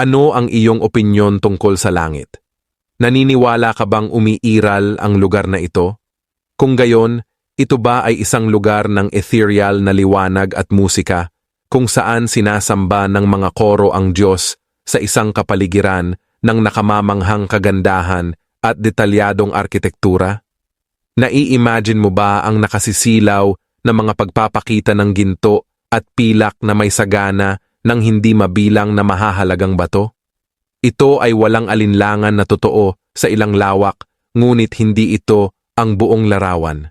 Ano ang iyong opinyon tungkol sa langit? Naniniwala ka bang umiiral ang lugar na ito? Kung gayon, ito ba ay isang lugar ng ethereal na liwanag at musika kung saan sinasamba ng mga koro ang Diyos sa isang kapaligiran ng nakamamanghang kagandahan at detalyadong arkitektura? Nai-imagine mo ba ang nakasisilaw na mga pagpapakita ng ginto at pilak na may sagana ng hindi mabilang na mahahalagang bato? Ito ay walang alinlangan na totoo sa ilang lawak, ngunit hindi ito ang buong larawan.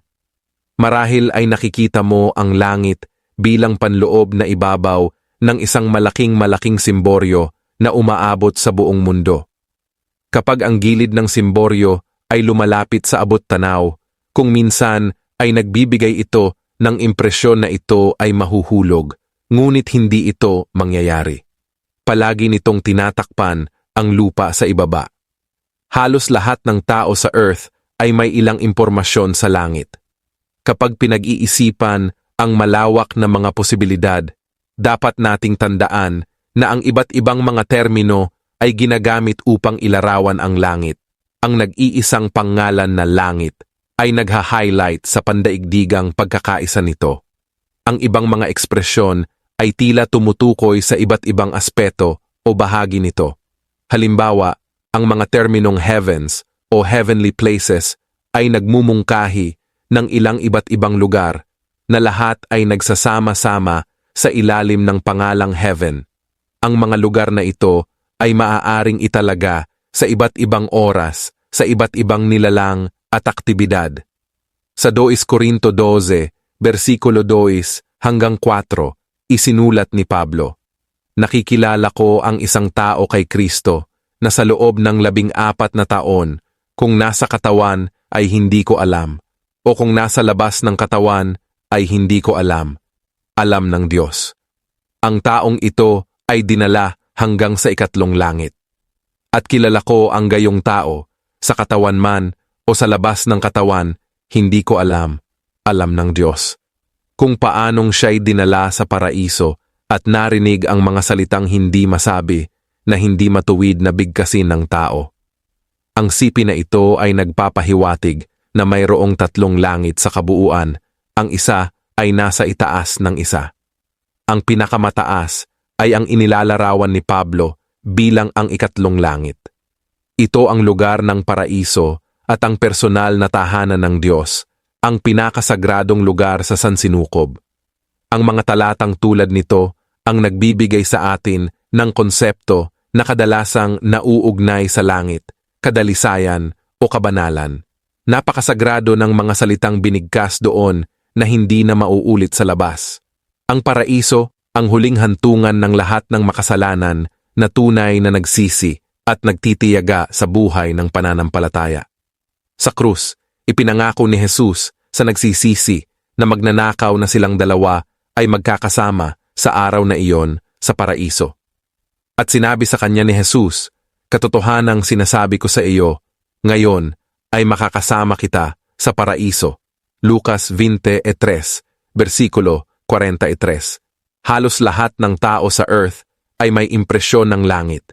Marahil ay nakikita mo ang langit bilang panloob na ibabaw ng isang malaking-malaking simboryo na umaabot sa buong mundo. Kapag ang gilid ng simboryo ay lumalapit sa abot tanaw, kung minsan ay nagbibigay ito ng impresyon na ito ay mahuhulog, ngunit hindi ito mangyayari. Palagi nitong tinatakpan ang lupa sa ibaba. Halos lahat ng tao sa Earth ay may ilang impormasyon sa langit. Kapag pinag-iisipan ang malawak na mga posibilidad, dapat nating tandaan na ang iba't ibang mga termino ay ginagamit upang ilarawan ang langit. Ang nag-iisang pangalan na langit ay nagha-highlight sa pandaigdigang pagkakaisa nito. Ang ibang mga ekspresyon ay tila tumutukoy sa iba't ibang aspeto o bahagi nito. Halimbawa, ang mga terminong heavens o heavenly places ay nagmumungkahi ng ilang iba't ibang lugar na lahat ay nagsasama-sama sa ilalim ng pangalang heaven. Ang mga lugar na ito ay maaaring italaga sa iba't ibang oras, sa iba't ibang nilalang at aktibidad. Sa 2 Corinto 12, versikulo 2 hanggang 4, isinulat ni Pablo, Nakikilala ko ang isang tao kay Kristo na sa loob ng labing apat na taon, kung nasa katawan ay hindi ko alam, o kung nasa labas ng katawan ay hindi ko alam. Alam ng Diyos. Ang taong ito ay dinala hanggang sa ikatlong langit. At kilala ko ang gayong tao, sa katawan man o sa labas ng katawan, hindi ko alam. Alam ng Diyos. Kung paanong siya'y dinala sa paraiso at narinig ang mga salitang hindi masabi na hindi matuwid na bigkasin ng tao. Ang sipi na ito ay nagpapahiwatig na mayroong tatlong langit sa kabuuan, ang isa ay nasa itaas ng isa. Ang pinakamataas ay ang inilalarawan ni Pablo bilang ang ikatlong langit. Ito ang lugar ng paraiso at ang personal na tahanan ng Diyos, ang pinakasagradong lugar sa Sansinukob. Ang mga talatang tulad nito ang nagbibigay sa atin ng konsepto na kadalasang nauugnay sa langit, kadalisayan o kabanalan. Napakasagrado ng mga salitang binigkas doon na hindi na mauulit sa labas. Ang paraiso, ang huling hantungan ng lahat ng makasalanan na tunay na nagsisi at nagtitiyaga sa buhay ng pananampalataya. Sa krus, ipinangako ni Jesus sa nagsisisi na magnanakaw na silang dalawa ay magkakasama sa araw na iyon sa paraiso. At sinabi sa kanya ni Jesus, Katotohanang sinasabi ko sa iyo, ngayon ay makakasama kita sa paraiso. Lucas 20.3, versikulo 43. Halos lahat ng tao sa earth ay may impresyon ng langit.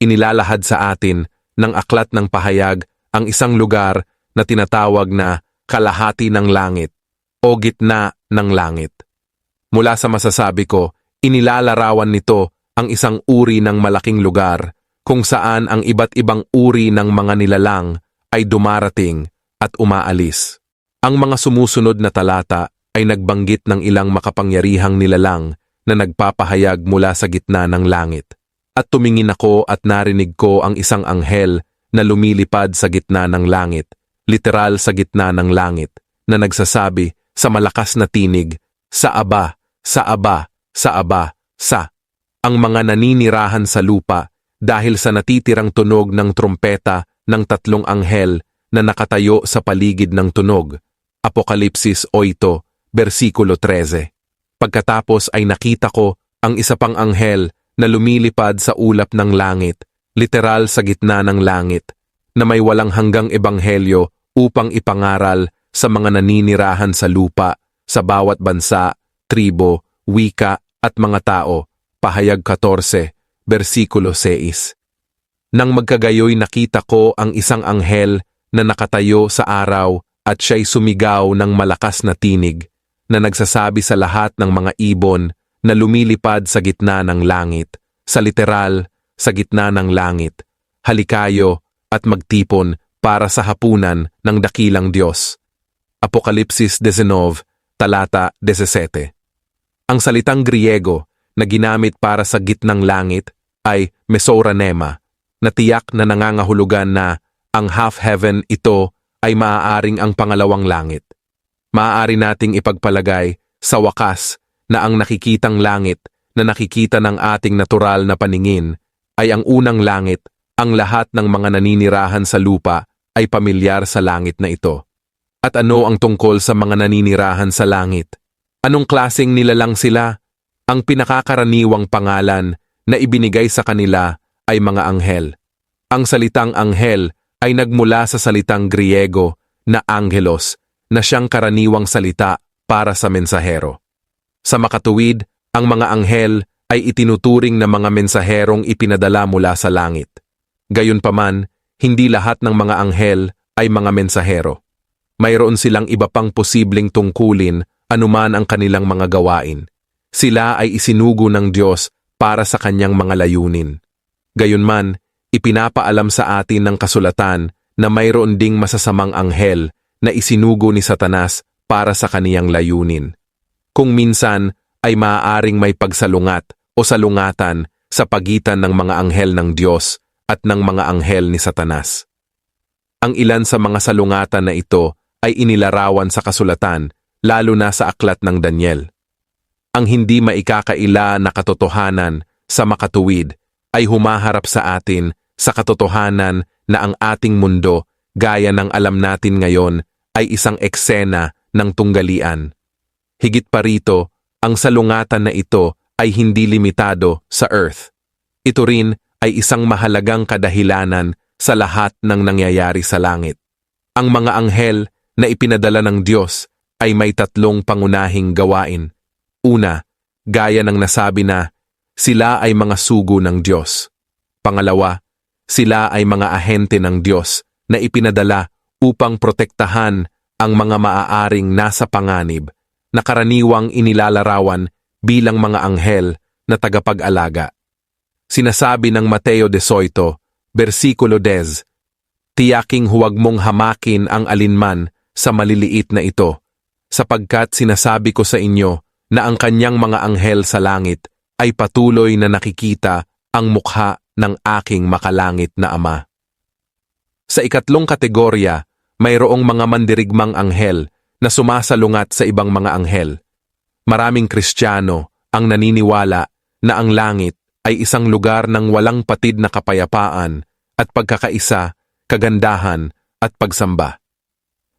Inilalahad sa atin ng aklat ng pahayag ang isang lugar na tinatawag na kalahati ng langit o gitna ng langit. Mula sa masasabi ko, inilalarawan nito ang isang uri ng malaking lugar kung saan ang iba't ibang uri ng mga nilalang ay dumarating at umaalis. Ang mga sumusunod na talata ay nagbanggit ng ilang makapangyarihang nilalang na nagpapahayag mula sa gitna ng langit. At tumingin ako at narinig ko ang isang anghel na lumilipad sa gitna ng langit, literal sa gitna ng langit, na nagsasabi sa malakas na tinig, sa aba, sa aba, sa aba, sa. Ang mga naninirahan sa lupa dahil sa natitirang tunog ng trompeta ng tatlong anghel na nakatayo sa paligid ng tunog. Apokalipsis 8, versikulo 13. Pagkatapos ay nakita ko ang isa pang anghel na lumilipad sa ulap ng langit, literal sa gitna ng langit, na may walang hanggang ebanghelyo upang ipangaral sa mga naninirahan sa lupa, sa bawat bansa, tribo, wika at mga tao. Pahayag 14, versikulo 6. Nang magkagayoy nakita ko ang isang anghel na nakatayo sa araw at siya'y sumigaw ng malakas na tinig na nagsasabi sa lahat ng mga ibon na lumilipad sa gitna ng langit, sa literal, sa gitna ng langit, halikayo at magtipon para sa hapunan ng dakilang Diyos. Apokalipsis 19, talata 17. Ang salitang Griego na ginamit para sa gitnang langit ay Mesoranema, na tiyak na nangangahulugan na ang half-heaven ito ay maaaring ang pangalawang langit. Maaari nating ipagpalagay sa wakas na ang nakikitang langit na nakikita ng ating natural na paningin ay ang unang langit, ang lahat ng mga naninirahan sa lupa ay pamilyar sa langit na ito. At ano ang tungkol sa mga naninirahan sa langit? Anong klaseng nilalang sila? Ang pinakakaraniwang pangalan na ibinigay sa kanila ay mga anghel. Ang salitang anghel ay nagmula sa salitang Griego na angelos na siyang karaniwang salita para sa mensahero. Sa makatuwid, ang mga anghel ay itinuturing na mga mensaherong ipinadala mula sa langit. Gayunpaman, hindi lahat ng mga anghel ay mga mensahero. Mayroon silang iba pang posibleng tungkulin anuman ang kanilang mga gawain. Sila ay isinugo ng Diyos para sa kanyang mga layunin. Gayunman, ipinapaalam sa atin ng kasulatan na mayroon ding masasamang anghel na isinugo ni Satanas para sa kaniyang layunin. Kung minsan ay maaaring may pagsalungat o salungatan sa pagitan ng mga anghel ng Diyos at ng mga anghel ni Satanas. Ang ilan sa mga salungatan na ito ay inilarawan sa kasulatan, lalo na sa aklat ng Daniel. Ang hindi maikakaila na katotohanan sa makatuwid ay humaharap sa atin sa katotohanan na ang ating mundo, gaya ng alam natin ngayon, ay isang eksena ng tunggalian. Higit pa rito, ang salungatan na ito ay hindi limitado sa Earth. Ito rin ay isang mahalagang kadahilanan sa lahat ng nangyayari sa langit. Ang mga anghel na ipinadala ng Diyos ay may tatlong pangunahing gawain. Una, gaya ng nasabi na sila ay mga sugo ng Diyos. Pangalawa, sila ay mga ahente ng Diyos na ipinadala upang protektahan ang mga maaaring nasa panganib na karaniwang inilalarawan bilang mga anghel na tagapag-alaga. Sinasabi ng Mateo 18, versikulo 10, Tiyaking huwag mong hamakin ang alinman sa maliliit na ito, sapagkat sinasabi ko sa inyo na ang kanyang mga anghel sa langit ay patuloy na nakikita ang mukha ng aking makalangit na Ama. Sa ikatlong kategorya, mayroong mga mandirigmang anghel na sumasalungat sa ibang mga anghel. Maraming Kristiyano ang naniniwala na ang langit ay isang lugar ng walang patid na kapayapaan at pagkakaisa, kagandahan at pagsamba.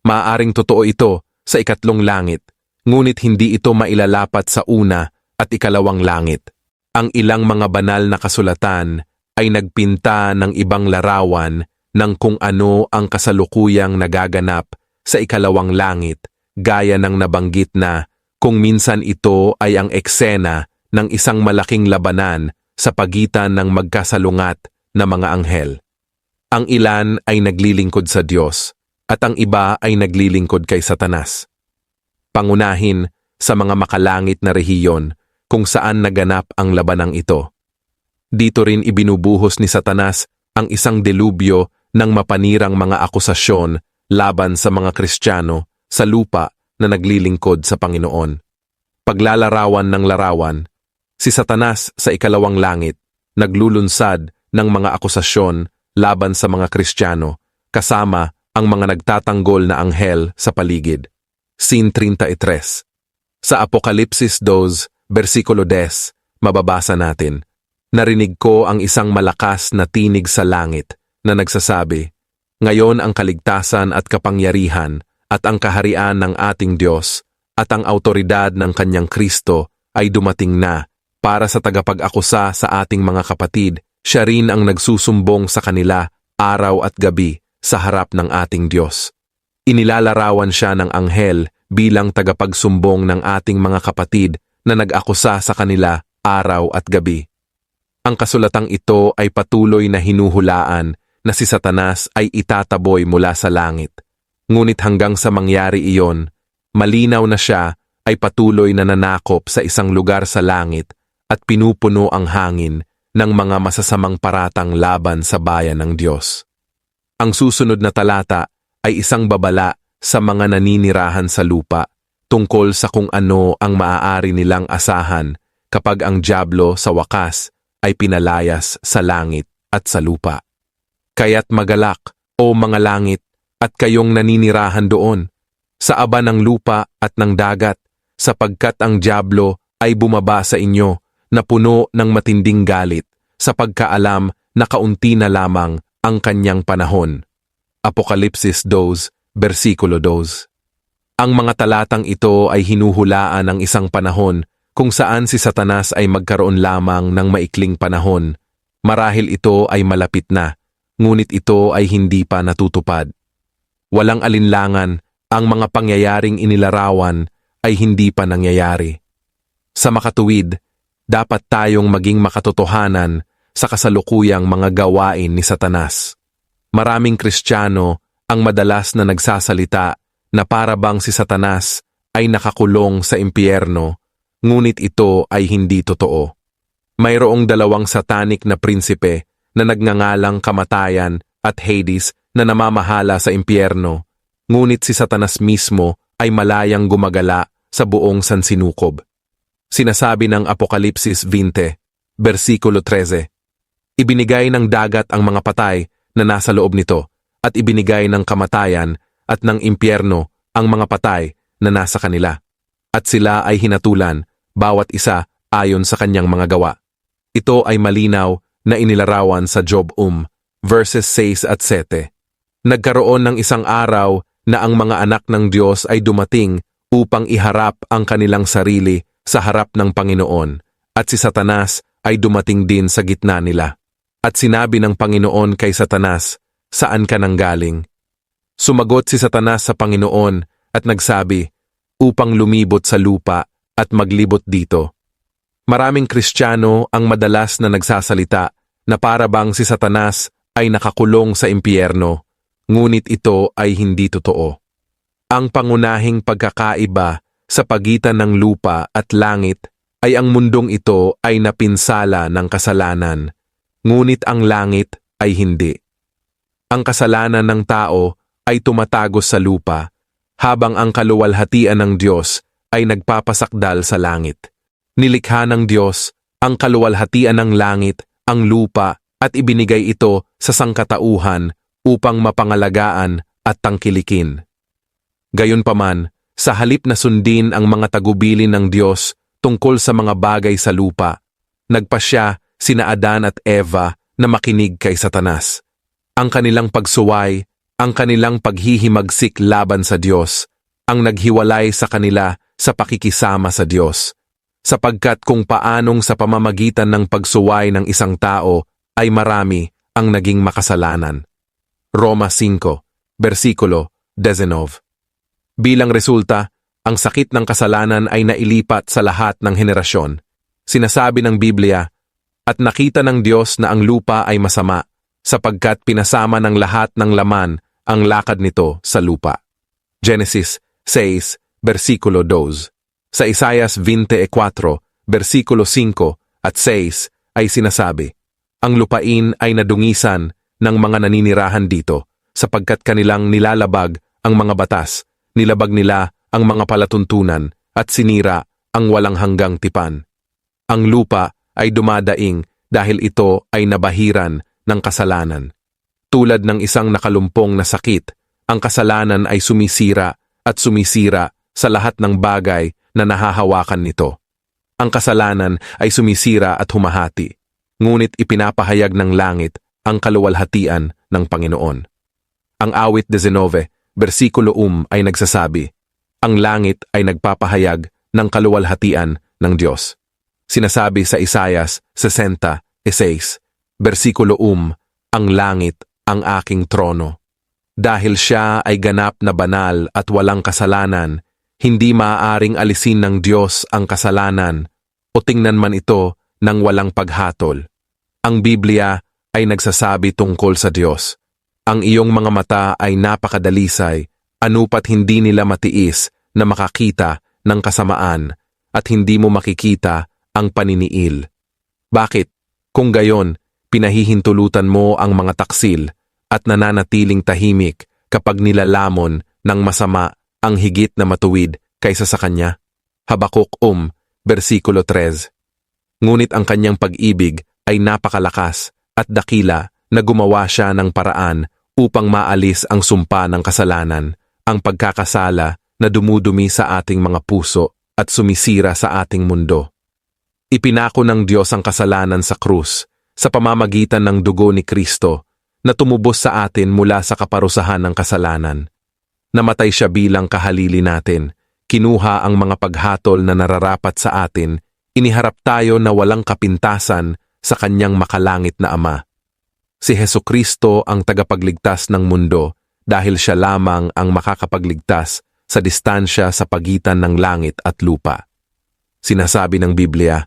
Maaring totoo ito sa ikatlong langit, ngunit hindi ito mailalapat sa una at ikalawang langit. Ang ilang mga banal na kasulatan ay nagpinta ng ibang larawan ng kung ano ang kasalukuyang nagaganap sa ikalawang langit, gaya ng nabanggit na kung minsan ito ay ang eksena ng isang malaking labanan sa pagitan ng magkasalungat na mga anghel. Ang ilan ay naglilingkod sa Diyos at ang iba ay naglilingkod kay Satanas. Pangunahin sa mga makalangit na rehiyon kung saan naganap ang labanang ito. Dito rin ibinubuhos ni Satanas ang isang delubyo ng mapanirang mga akusasyon laban sa mga Kristiyano sa lupa na naglilingkod sa Panginoon. Paglalarawan ng larawan, si Satanas sa ikalawang langit naglulunsad ng mga akusasyon laban sa mga Kristiyano kasama ang mga nagtatanggol na anghel sa paligid. Scene 33 Sa Apokalipsis 2, versikulo 10, mababasa natin, Narinig ko ang isang malakas na tinig sa langit na nagsasabi, Ngayon ang kaligtasan at kapangyarihan at ang kaharian ng ating Diyos at ang autoridad ng kanyang Kristo ay dumating na para sa tagapag-akusa sa ating mga kapatid, siya rin ang nagsusumbong sa kanila araw at gabi sa harap ng ating Diyos. Inilalarawan siya ng anghel bilang tagapagsumbong ng ating mga kapatid na nag-akusa sa kanila araw at gabi. ang kasulatang ito ay patuloy na hinuhulaan na si Satanas ay itataboy mula sa langit. Ngunit hanggang sa mangyari iyon, malinaw na siya ay patuloy na nanakop sa isang lugar sa langit at pinupuno ang hangin ng mga masasamang paratang laban sa bayan ng Diyos. Ang susunod na talata ay isang babala sa mga naninirahan sa lupa tungkol sa kung ano ang maaari nilang asahan kapag ang Diablo sa wakas ay pinalayas sa langit at sa lupa. Kaya't magalak, o mga langit, at kayong naninirahan doon, sa aba ng lupa at ng dagat, sapagkat ang Diablo ay bumaba sa inyo na puno ng matinding galit, sa pagkaalam na kaunti na lamang ang kanyang panahon. Apokalipsis 2, versikulo 2 Ang mga talatang ito ay hinuhulaan ng isang panahon kung saan si Satanas ay magkaroon lamang ng maikling panahon. Marahil ito ay malapit na, ngunit ito ay hindi pa natutupad. Walang alinlangan, ang mga pangyayaring inilarawan ay hindi pa nangyayari. Sa makatuwid, dapat tayong maging makatotohanan sa kasalukuyang mga gawain ni Satanas. Maraming Kristiyano ang madalas na nagsasalita na para bang si Satanas ay nakakulong sa impyerno, ngunit ito ay hindi totoo. Mayroong dalawang satanic na prinsipe na nagngangalang kamatayan at Hades na namamahala sa impyerno, ngunit si Satanas mismo ay malayang gumagala sa buong sansinukob. Sinasabi ng Apokalipsis 20, versikulo 13, Ibinigay ng dagat ang mga patay na nasa loob nito at ibinigay ng kamatayan at ng impyerno ang mga patay na nasa kanila. At sila ay hinatulan, bawat isa ayon sa kanyang mga gawa. Ito ay malinaw na inilarawan sa Job Um, verses 6 at 7. Nagkaroon ng isang araw na ang mga anak ng Diyos ay dumating upang iharap ang kanilang sarili sa harap ng Panginoon, at si Satanas ay dumating din sa gitna nila. At sinabi ng Panginoon kay Satanas, Saan ka nang galing? Sumagot si Satanas sa Panginoon at nagsabi, Upang lumibot sa lupa at maglibot dito. Maraming Kristiyano ang madalas na nagsasalita na para bang si Satanas ay nakakulong sa impyerno, ngunit ito ay hindi totoo. Ang pangunahing pagkakaiba sa pagitan ng lupa at langit ay ang mundong ito ay napinsala ng kasalanan ngunit ang langit ay hindi. Ang kasalanan ng tao ay tumatagos sa lupa, habang ang kaluwalhatian ng Diyos ay nagpapasakdal sa langit. Nilikha ng Diyos ang kaluwalhatian ng langit, ang lupa, at ibinigay ito sa sangkatauhan upang mapangalagaan at tangkilikin. Gayunpaman, sa halip na sundin ang mga tagubilin ng Diyos tungkol sa mga bagay sa lupa, nagpa siya sina Adan at Eva na makinig kay Satanas. Ang kanilang pagsuway, ang kanilang paghihimagsik laban sa Diyos, ang naghiwalay sa kanila sa pakikisama sa Diyos. Sapagkat kung paanong sa pamamagitan ng pagsuway ng isang tao ay marami ang naging makasalanan. Roma 5, versikulo 19 Bilang resulta, ang sakit ng kasalanan ay nailipat sa lahat ng henerasyon. Sinasabi ng Biblia at nakita ng Diyos na ang lupa ay masama, sapagkat pinasama ng lahat ng laman ang lakad nito sa lupa. Genesis 6, versikulo 2. Sa Isaias 24, versikulo 5 at 6 ay sinasabi, Ang lupain ay nadungisan ng mga naninirahan dito, sapagkat kanilang nilalabag ang mga batas, nilabag nila ang mga palatuntunan, at sinira ang walang hanggang tipan. Ang lupa ay dumadaing dahil ito ay nabahiran ng kasalanan. Tulad ng isang nakalumpong na sakit, ang kasalanan ay sumisira at sumisira sa lahat ng bagay na nahahawakan nito. Ang kasalanan ay sumisira at humahati, ngunit ipinapahayag ng langit ang kaluwalhatian ng Panginoon. Ang awit 19, versikulo um ay nagsasabi, Ang langit ay nagpapahayag ng kaluwalhatian ng Diyos. Sinasabi sa Isayas 60, 6, versikulo um, Ang langit ang aking trono. Dahil siya ay ganap na banal at walang kasalanan, hindi maaaring alisin ng Diyos ang kasalanan o tingnan man ito ng walang paghatol. Ang Biblia ay nagsasabi tungkol sa Diyos. Ang iyong mga mata ay napakadalisay, anupat hindi nila matiis na makakita ng kasamaan at hindi mo makikita ang paniniil. Bakit? Kung gayon, pinahihintulutan mo ang mga taksil at nananatiling tahimik kapag nilalamon ng masama ang higit na matuwid kaysa sa kanya. Habakuk um, versikulo 3. Ngunit ang kanyang pag-ibig ay napakalakas at dakila na gumawa siya ng paraan upang maalis ang sumpa ng kasalanan, ang pagkakasala na dumudumi sa ating mga puso at sumisira sa ating mundo. Ipinako ng Diyos ang kasalanan sa krus sa pamamagitan ng dugo ni Kristo na tumubos sa atin mula sa kaparusahan ng kasalanan. Namatay siya bilang kahalili natin, kinuha ang mga paghatol na nararapat sa atin, iniharap tayo na walang kapintasan sa kanyang makalangit na Ama. Si Heso Kristo ang tagapagligtas ng mundo dahil siya lamang ang makakapagligtas sa distansya sa pagitan ng langit at lupa. Sinasabi ng Biblia,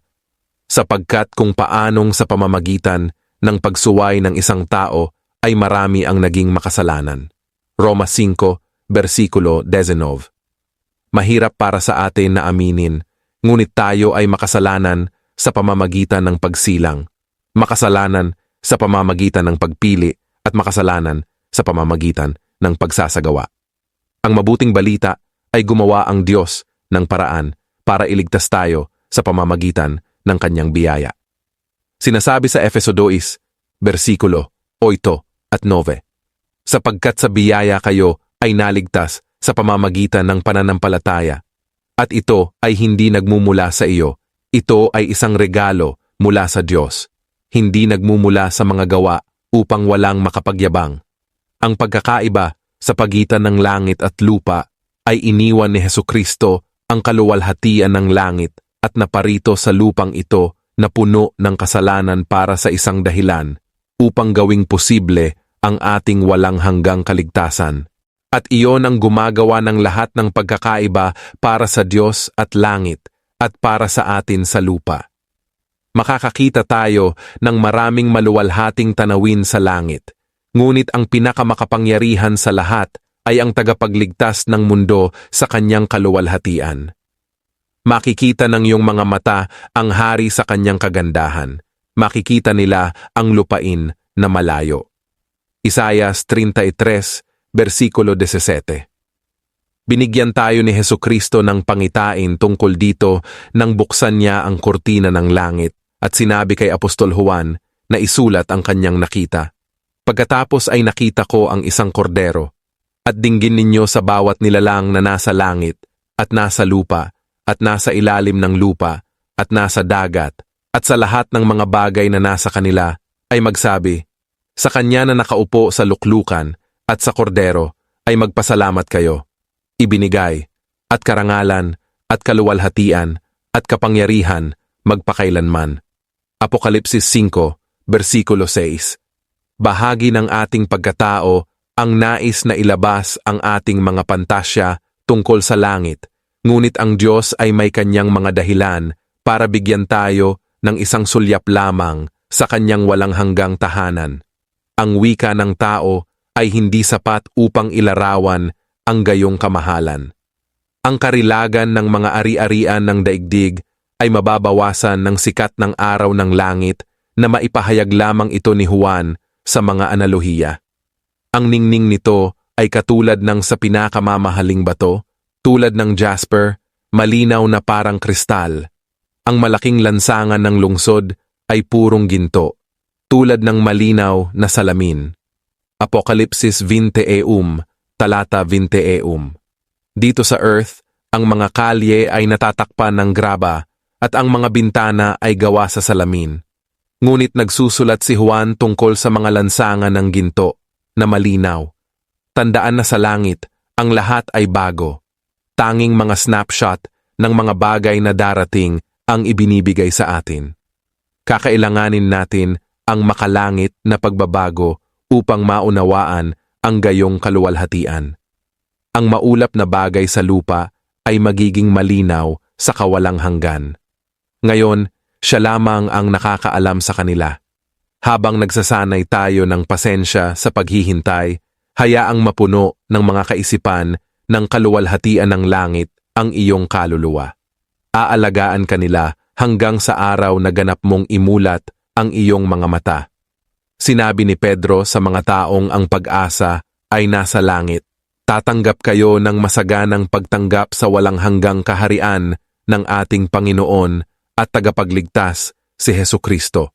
sapagkat kung paanong sa pamamagitan ng pagsuway ng isang tao ay marami ang naging makasalanan. Roma 5, versikulo 19. Mahirap para sa atin na aminin, ngunit tayo ay makasalanan sa pamamagitan ng pagsilang, makasalanan sa pamamagitan ng pagpili at makasalanan sa pamamagitan ng pagsasagawa. Ang mabuting balita ay gumawa ang Diyos ng paraan para iligtas tayo sa pamamagitan ng kanyang biyaya. Sinasabi sa Efeso 2, versikulo 8 at 9, Sapagkat sa biyaya kayo ay naligtas sa pamamagitan ng pananampalataya. At ito ay hindi nagmumula sa iyo. Ito ay isang regalo mula sa Diyos. Hindi nagmumula sa mga gawa upang walang makapagyabang. Ang pagkakaiba sa pagitan ng langit at lupa ay iniwan ni Heso Kristo ang kaluwalhatian ng langit at naparito sa lupang ito na puno ng kasalanan para sa isang dahilan upang gawing posible ang ating walang hanggang kaligtasan at iyon ang gumagawa ng lahat ng pagkakaiba para sa Diyos at langit at para sa atin sa lupa. Makakakita tayo ng maraming maluwalhating tanawin sa langit, ngunit ang pinakamakapangyarihan sa lahat ay ang tagapagligtas ng mundo sa kanyang kaluwalhatian. Makikita ng iyong mga mata ang hari sa kanyang kagandahan. Makikita nila ang lupain na malayo. Isayas 33, versikulo 17. Binigyan tayo ni Heso Kristo ng pangitain tungkol dito nang buksan niya ang kortina ng langit at sinabi kay Apostol Juan na isulat ang kanyang nakita. Pagkatapos ay nakita ko ang isang kordero at dinggin ninyo sa bawat nilalang na nasa langit at nasa lupa at nasa ilalim ng lupa at nasa dagat at sa lahat ng mga bagay na nasa kanila ay magsabi, sa kanya na nakaupo sa luklukan at sa kordero ay magpasalamat kayo. Ibinigay, at karangalan, at kaluwalhatian, at kapangyarihan, magpakailanman. Apokalipsis 5, versikulo 6 Bahagi ng ating pagkatao ang nais na ilabas ang ating mga pantasya tungkol sa langit, ngunit ang Diyos ay may kanyang mga dahilan para bigyan tayo ng isang sulyap lamang sa kanyang walang hanggang tahanan. Ang wika ng tao ay hindi sapat upang ilarawan ang gayong kamahalan. Ang karilagan ng mga ari-arian ng daigdig ay mababawasan ng sikat ng araw ng langit na maipahayag lamang ito ni Juan sa mga analohiya. Ang ningning nito ay katulad ng sa pinakamamahaling bato, tulad ng jasper, malinaw na parang kristal. Ang malaking lansangan ng lungsod ay purong ginto, tulad ng malinaw na salamin. Apokalipsis 20 eum, talata 20 eum. Dito sa earth, ang mga kalye ay natatakpan ng graba at ang mga bintana ay gawa sa salamin. Ngunit nagsusulat si Juan tungkol sa mga lansangan ng ginto na malinaw. Tandaan na sa langit, ang lahat ay bago. Tanging mga snapshot ng mga bagay na darating ang ibinibigay sa atin. Kakailanganin natin ang makalangit na pagbabago upang maunawaan ang gayong kaluwalhatian. Ang maulap na bagay sa lupa ay magiging malinaw sa kawalang hanggan. Ngayon, siya lamang ang nakakaalam sa kanila. Habang nagsasanay tayo ng pasensya sa paghihintay, hayaang mapuno ng mga kaisipan ng kaluwalhatian ng langit ang iyong kaluluwa. Aalagaan ka nila hanggang sa araw na ganap mong imulat ang iyong mga mata. Sinabi ni Pedro sa mga taong ang pag-asa ay nasa langit. Tatanggap kayo ng masaganang pagtanggap sa walang hanggang kaharian ng ating Panginoon at tagapagligtas si Heso Kristo.